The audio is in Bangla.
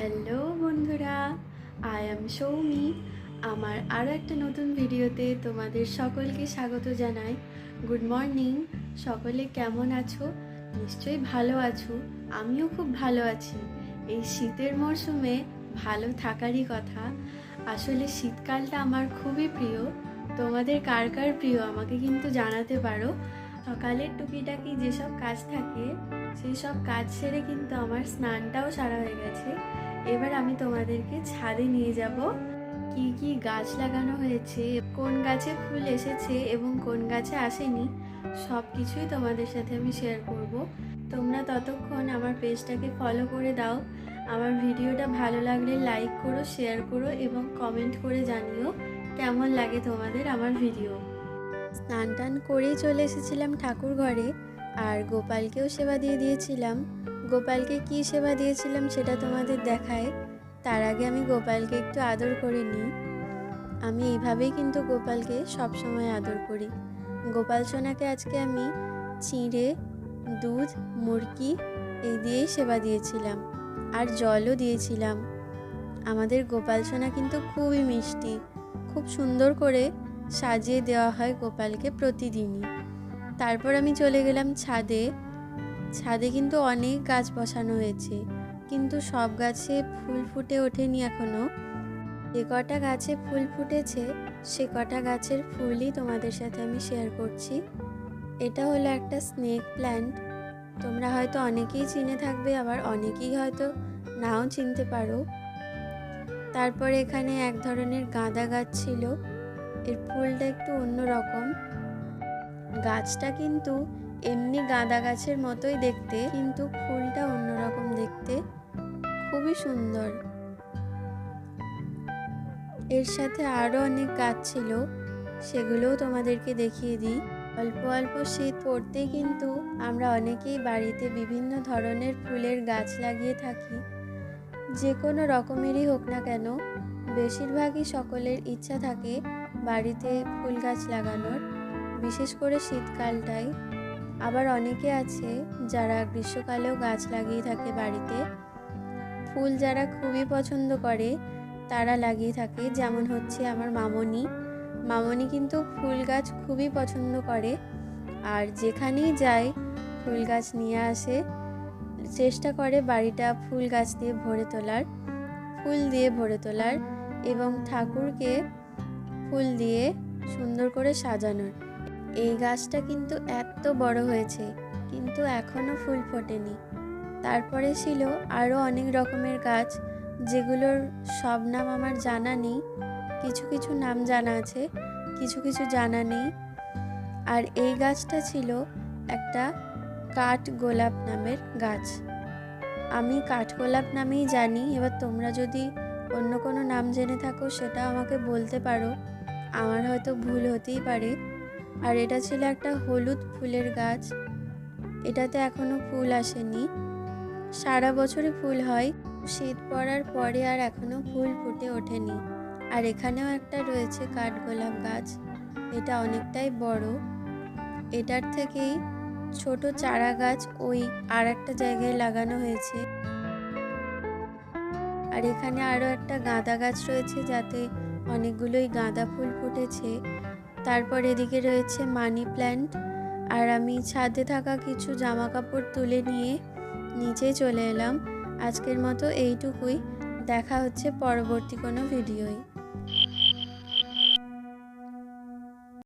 হ্যালো বন্ধুরা আই এম সৌমি আমার আরও একটা নতুন ভিডিওতে তোমাদের সকলকে স্বাগত জানাই। গুড মর্নিং সকলে কেমন আছো? নিশ্চয়ই ভালো আছো। আমিও খুব ভালো আছি। এই শীতের মরশুমে ভালো থাকারই কথা। আসলে শীতকালটা আমার খুবই প্রিয়। তোমাদের কার কার প্রিয় আমাকে কিন্তু জানাতে পারো। সকালের টুকিটাকি যেসব কাজ থাকে সেই সব কাজ সেরে কিন্তু আমার স্নানটাও সারা হয়ে গেছে। এবার আমি তোমাদেরকে ছাদে নিয়ে যাব। কি কি গাছ লাগানো হয়েছে, কোন গাছে ফুল এসেছে এবং কোন গাছে আসেনি সব কিছুই তোমাদের সাথে আমি শেয়ার করব। তোমরা ততক্ষণ আমার পেজটাকে ফলো করে দাও। আমার ভিডিওটা ভালো লাগলে লাইক করো শেয়ার করো এবং কমেন্ট করে জানিও কেমন লাগে তোমাদের আমার ভিডিও স্নান টান করেই চলে এসেছিলাম ঠাকুর ঘরে আর গোপালকেও সেবা দিয়ে দিয়েছিলাম। গোপালকে কি সেবা দিয়েছিলাম সেটা তোমাদের দেখায়। তার আগে আমি গোপালকে একটু আদর করে নিই। আমি এইভাবেই কিন্তু গোপালকে সব সময় আদর করি। গোপাল সোনাকে আজকে আমি চিঁড়ে, দুধ মুরগি এই দিয়েই সেবা দিয়েছিলাম। আর জলও দিয়েছিলাম। আমাদের গোপাল সোনা কিন্তু খুবই মিষ্টি। খুব সুন্দর করে সাজিয়ে দেওয়া হয় গোপালকে প্রতিদিনই। তারপর আমি চলে গেলাম ছাদে। ছাদে কিন্তু অনেক গাছ বসানো হয়েছে, কিন্তু সব গাছে ফুল ফুটে ওঠেনি এখনও। যে কটা গাছে ফুল ফুটেছে, সে কটা গাছের ফুলই তোমাদের সাথে আমি শেয়ার করছি। এটা হলো একটা স্নেক প্ল্যান্ট তোমরা হয়তো অনেকেই চিনে থাকবে, আবার অনেকেই হয়তো নাও চিনতে পারো। তারপরে এখানে এক ধরনের গাঁদা গাছ ছিল। এর ফুলটা একটু অন্যরকম। গাছটা কিন্তু এমনি গাঁদা গাছের মতোই দেখতে, কিন্তু ফুলটা অন্যরকম দেখতে খুবই সুন্দর। এর সাথে আরও অনেক গাছ ছিল, সেগুলোও তোমাদেরকে দেখিয়ে দিই। অল্প অল্প শীত পড়তেই কিন্তু আমরা অনেকেই বাড়িতে বিভিন্ন ধরনের ফুলের গাছ লাগিয়ে থাকি। যে কোনো রকমেরই হোক না কেন, বেশিরভাগই সকলের ইচ্ছা থাকে বাড়িতে ফুল গাছ লাগানোর, বিশেষ করে শীতকালটায়। আবার অনেকে আছে যারা গ্রীষ্মকালেও গাছ লাগিয়ে থাকে বাড়িতে। ফুল যারা খুবই পছন্দ করে, তারা লাগিয়ে থাকে। যেমন হচ্ছে আমার মামনি। মামনি কিন্তু ফুল গাছ খুবই পছন্দ করে। আর যেখানেই যায়, ফুল গাছ নিয়ে আসে। চেষ্টা করে বাড়িটা ফুল গাছ দিয়ে ভরে তোলার, ফুল দিয়ে ভরে তোলার এবং ঠাকুরকে ফুল দিয়ে সুন্দর করে সাজানোর। এই গাছটা কিন্তু এত বড় হয়েছে, কিন্তু এখনও ফুল ফোটেনি। তারপরে ছিল আরও অনেক রকমের গাছ, যেগুলোর সব নাম আমার জানা নেই। কিছু কিছু নাম জানা আছে, কিছু কিছু জানা নেই। আর এই গাছটা ছিল একটা কাঠ গোলাপ নামের গাছ। আমি কাঠগোলাপ নামেই জানি, এবার তোমরা যদি অন্য কোনো নাম জেনে থাকো সেটা আমাকে বলতে পারো। আমার হয়তো ভুল হতেই পারে। আর এটা ছিল একটা হলুদ ফুলের গাছ। এটাতে এখনও ফুল আসেনি। সারা বছরই ফুল হয়। শীত পড়ার পরে আর এখনও ফুল ফুটে ওঠেনি। আর এখানেও একটা রয়েছে কাঠগোলাপ গাছ। এটা অনেকটাই বড়। এটার থেকেই ছোট চারা গাছ ওই আর একটা জায়গায় লাগানো হয়েছে। আর এখানে আরও একটা গাঁদা গাছ রয়েছে যাতে অনেকগুলোই গাঁদা ফুল ফুটেছে। তারপর এদিকে রয়েছে মানি প্ল্যান্ট। আর আমি ছাদে থাকা কিছু জামা কাপড় তুলে নিয়ে নিচে চলে এলাম। আজকের মতো এইটুকুই। দেখা হচ্ছে পরবর্তী কোনো ভিডিওয়।